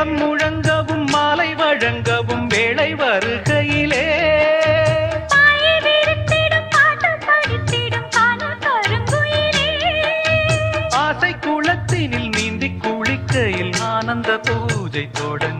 மேளம் முழங்கவும் மாலை வழங்கவும் வேளை வருகையிலே. ஆசை குளத்தினில் நீந்தி குளிக்கையில் ஆனந்த பூஜை தொடங்க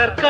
மலர்க்க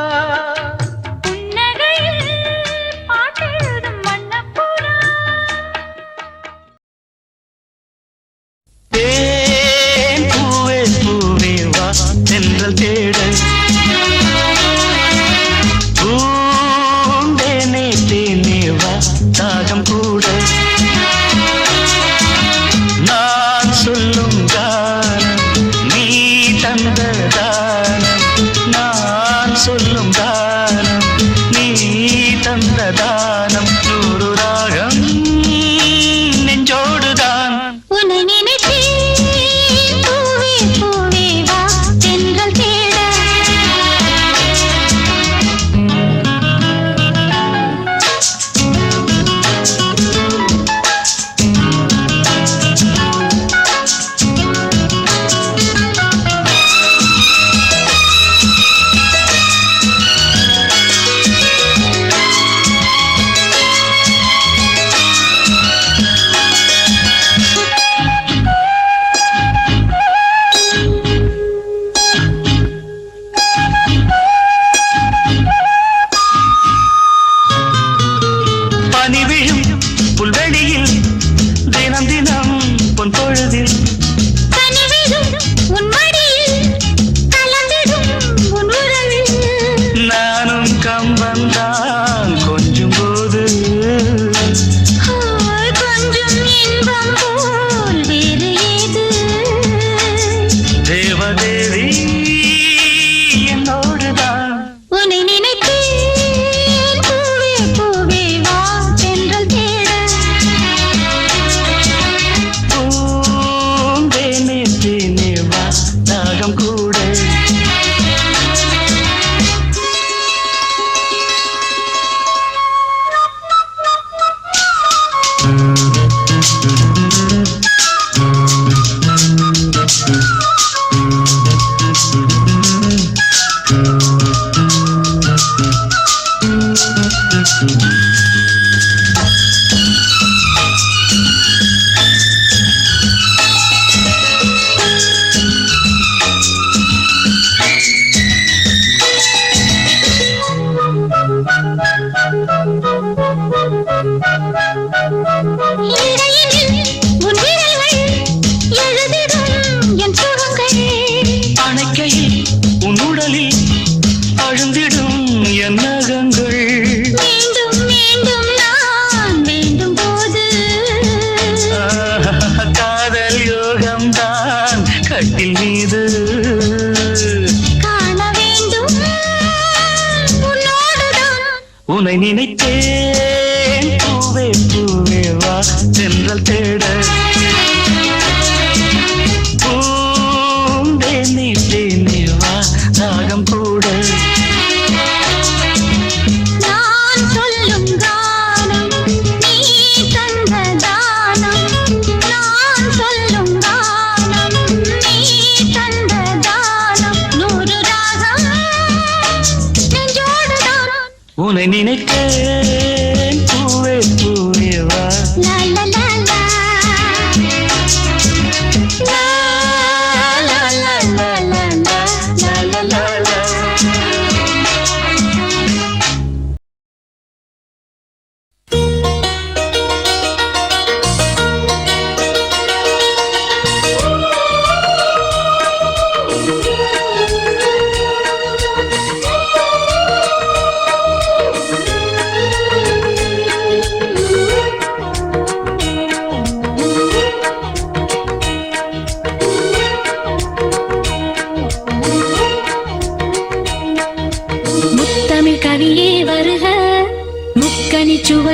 ni, ni,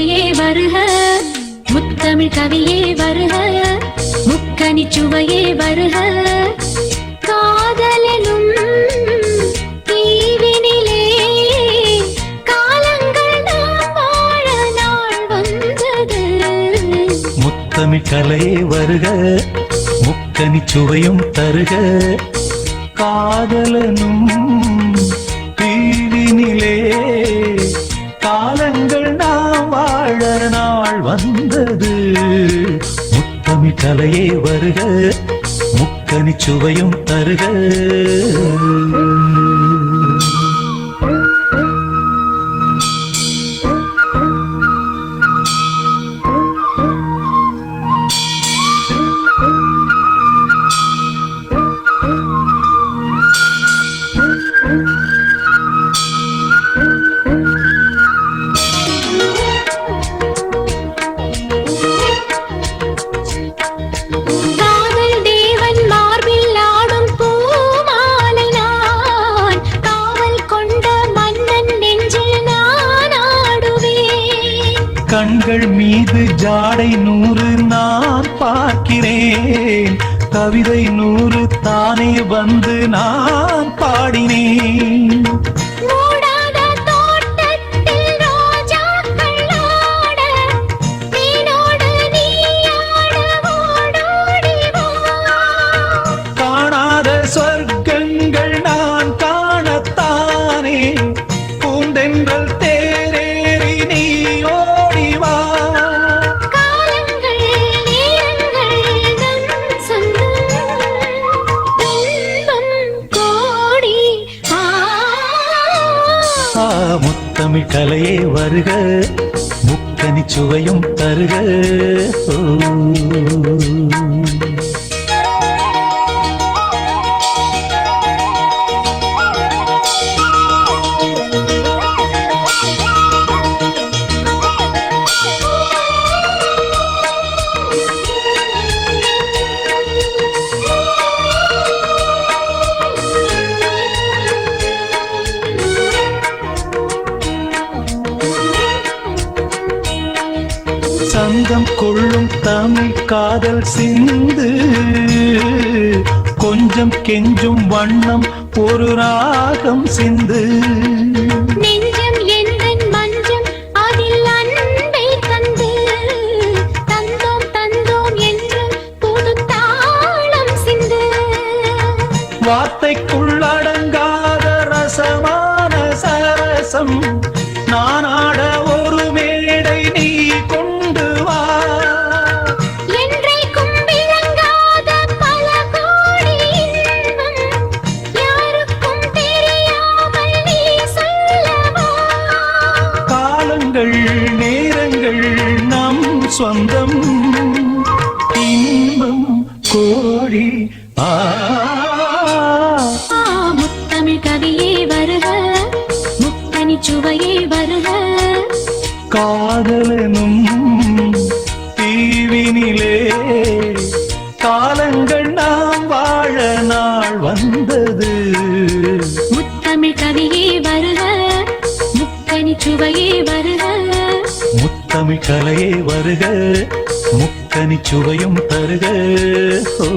கவியே வருக. முத்தமிழ் கவியே வருக. முக்கணி சுவையே வருக. காதலெனும் தீவினிலே காலங்கள் நாம் வாழ நாள் வந்தது. முத்தமிழ் கலையே வருக. முக்கணி சுவையும் தருக. காதலனும் வந்தது. முத்தமி கலையே வருக முக்கணி சுவையும் தருக. நூறு தானே வந்து நான் பாடினேன். தருக. முக்கனி சுவையும் தருக. ஓ. கலையே வருக முக்கனி சுவையும் தருக ஓ.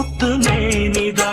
முத்து மேனிதா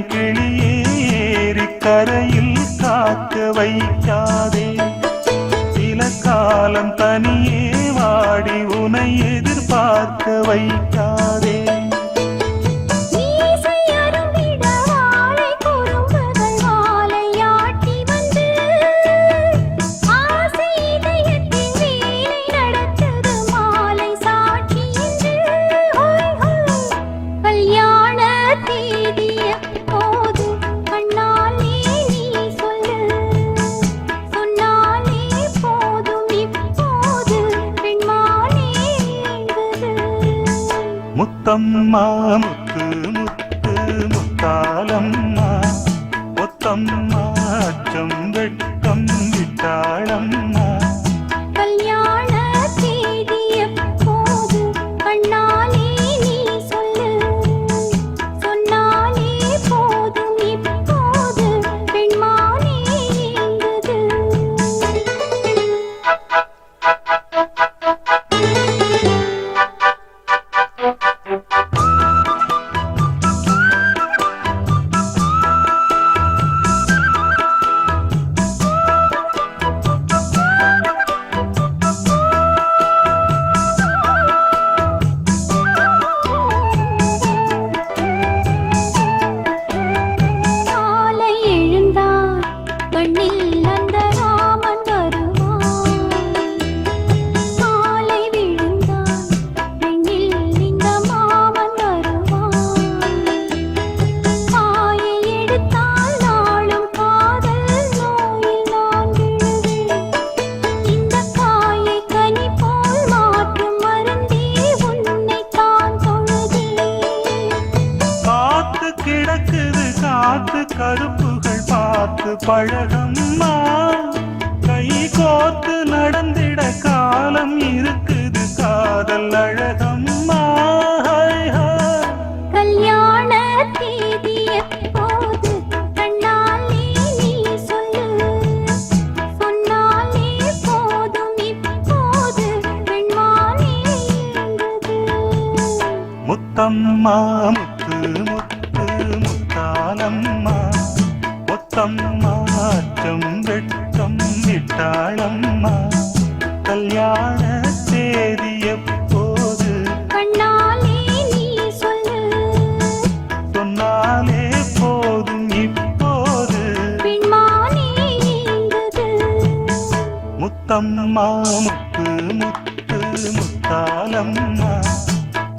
ஏலங்கிளியே கிளியேறி கரையில் காக்க வைக்காதே. சில காலம் தனியே வாடி உனை எதிர்பார்க்க வைக்காதே. முத்தம்மா முத்து முத்து முத்தாலம்மா முத்தம்மா அச்சம் வெட்கம் விட்டாளம்மா. பார்த்து பழகம்மா கை கோத்து நடந்திட காலம் இருக்குது. காதல் அழகம்மா கல்யாண தேதி எப்போது? கண்ணாலே நீ சொல்லு. சொன்னாலே போதும் இப்போது. பெண்மானே முத்தம்மா விட்டாளம்மா கல்யாண தேதி எப்போது? கண்ணாலே நீ சொல்லு. சொன்னாலே போதும் இப்போது. முத்தம்மா முத்து முத்து முத்தாலம்மா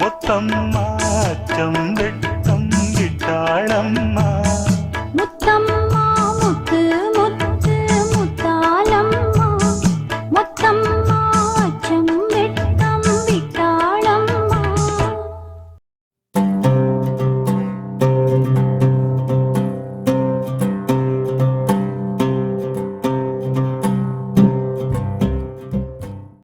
முத்தம்மா அச்சம் வெட்கம் விட்டாளம்மா.